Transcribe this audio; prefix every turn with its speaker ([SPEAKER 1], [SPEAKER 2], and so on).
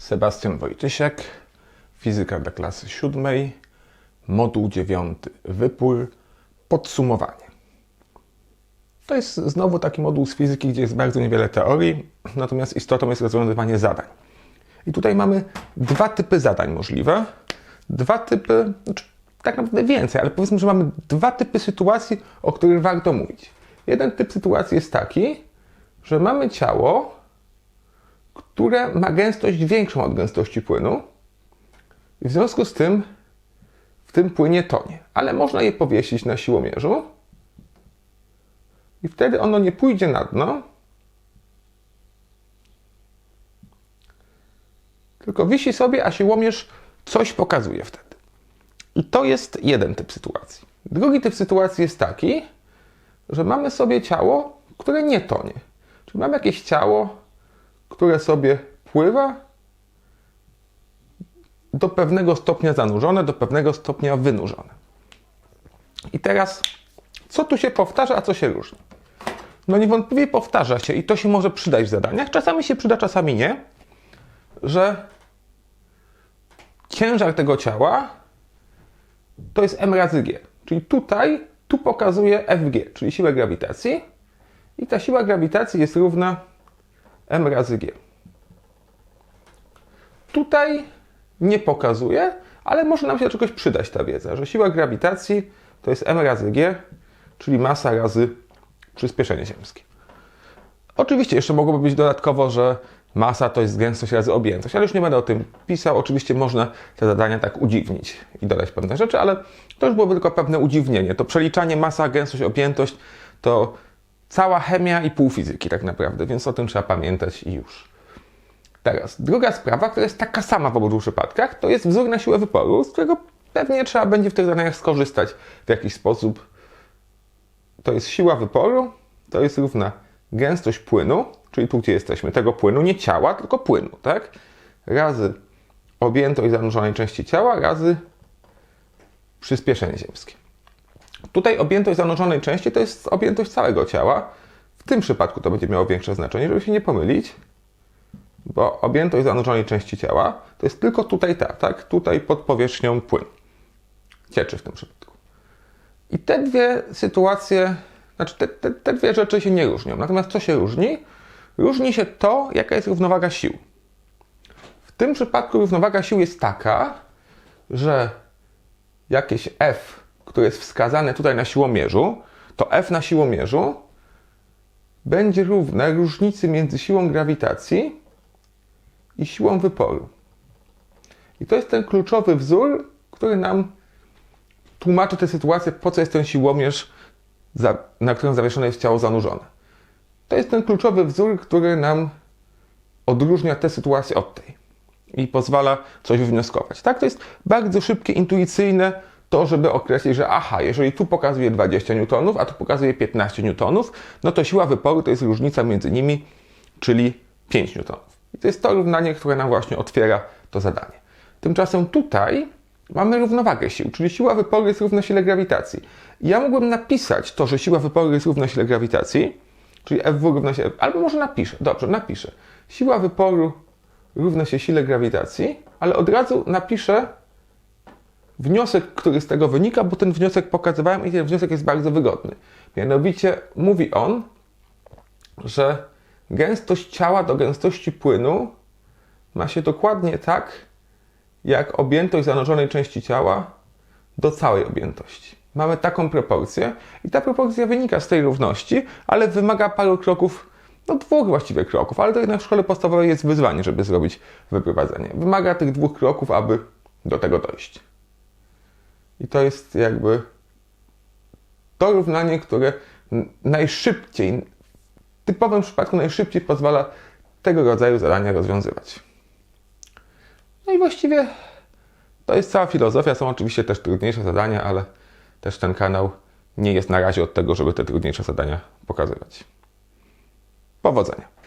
[SPEAKER 1] Sebastian Wojtysiak, fizyka dla klasy siódmej, moduł dziewiąty, wypór, podsumowanie. To jest znowu taki moduł z fizyki, gdzie jest bardzo niewiele teorii, natomiast istotą jest rozwiązywanie zadań. I tutaj mamy dwa typy zadań możliwe. Dwa typy, znaczy tak naprawdę więcej, ale powiedzmy, że mamy dwa typy sytuacji, o których warto mówić. Jeden typ sytuacji jest taki, że mamy ciało, które ma gęstość większą od gęstości płynu. I w związku z tym w tym płynie tonie. Ale można je powiesić na siłomierzu i wtedy ono nie pójdzie na dno, tylko wisi sobie, a siłomierz coś pokazuje wtedy. I to jest jeden typ sytuacji. Drugi typ sytuacji jest taki, że mamy sobie ciało, które nie tonie. Czyli mamy jakieś ciało, które sobie pływa do pewnego stopnia zanurzone, do pewnego stopnia wynurzone. I teraz, co tu się powtarza, a co się różni? No niewątpliwie powtarza się i to się może przydać w zadaniach. Czasami się przyda, czasami nie, że ciężar tego ciała to jest m razy g. Czyli tutaj, tu pokazuje Fg, czyli siłę grawitacji. I ta siła grawitacji jest równa m razy g. Tutaj nie pokazuje, ale może nam się do czegoś przydać ta wiedza, że siła grawitacji to jest m razy g, czyli masa razy przyspieszenie ziemskie. Oczywiście jeszcze mogłoby być dodatkowo, że masa to jest gęstość razy objętość, ale już nie będę o tym pisał. Oczywiście można te zadania tak udziwnić i dodać pewne rzeczy, ale to już byłoby tylko pewne udziwnienie. To przeliczanie masa, gęstość, objętość to cała chemia i pół fizyki tak naprawdę, więc o tym trzeba pamiętać i już. Teraz, druga sprawa, która jest taka sama w obu przypadkach, to jest wzór na siłę wyporu, z którego pewnie trzeba będzie w tych zadaniach skorzystać w jakiś sposób. To jest siła wyporu, to jest równa gęstość płynu, czyli tu, gdzie jesteśmy, tego płynu, nie ciała, tylko płynu, tak? Razy objętość zanurzonej części ciała, razy przyspieszenie ziemskie. Tutaj objętość zanurzonej części to jest objętość całego ciała. W tym przypadku to będzie miało większe znaczenie, żeby się nie pomylić, bo objętość zanurzonej części ciała to jest tylko tutaj ta, tak? Tutaj pod powierzchnią płyn. Cieczy w tym przypadku. I te dwie sytuacje, znaczy te, te, te dwie rzeczy się nie różnią. Natomiast co się różni? Różni się to, jaka jest równowaga sił. W tym przypadku równowaga sił jest taka, że jakieś F, które jest wskazane tutaj na siłomierzu, to F na siłomierzu będzie równe różnicy między siłą grawitacji i siłą wyporu. I to jest ten kluczowy wzór, który nam tłumaczy tę sytuację, po co jest ten siłomierz, na którym zawieszone jest ciało zanurzone. To jest ten kluczowy wzór, który nam odróżnia tę sytuację od tej i pozwala coś wywnioskować. Tak, to jest bardzo szybkie, intuicyjne to, żeby określić, że aha, jeżeli tu pokazuje 20 newtonów, a tu pokazuje 15 newtonów, no to siła wyporu to jest różnica między nimi, czyli 5 newtonów. I to jest to równanie, które nam właśnie otwiera to zadanie. Tymczasem tutaj mamy równowagę sił, czyli siła wyporu jest równa sile grawitacji. I ja mógłbym napisać to, że siła wyporu jest równa sile grawitacji, czyli Fw równa się, albo może napiszę, dobrze, napiszę. Siła wyporu równa się sile grawitacji, ale od razu napiszę wniosek, który z tego wynika, bo ten wniosek pokazywałem i ten wniosek jest bardzo wygodny. Mianowicie mówi on, że gęstość ciała do gęstości płynu ma się dokładnie tak, jak objętość zanurzonej części ciała do całej objętości. Mamy taką proporcję i ta proporcja wynika z tej równości, ale wymaga paru kroków, no dwóch właściwie kroków, ale to jednak w szkole podstawowej jest wyzwanie, żeby zrobić wyprowadzenie. Wymaga tych dwóch kroków, aby do tego dojść. I to jest jakby to równanie, które najszybciej, w typowym przypadku najszybciej pozwala tego rodzaju zadania rozwiązywać. No i właściwie to jest cała filozofia. Są oczywiście też trudniejsze zadania, ale też ten kanał nie jest na razie od tego, żeby te trudniejsze zadania pokazywać. Powodzenia.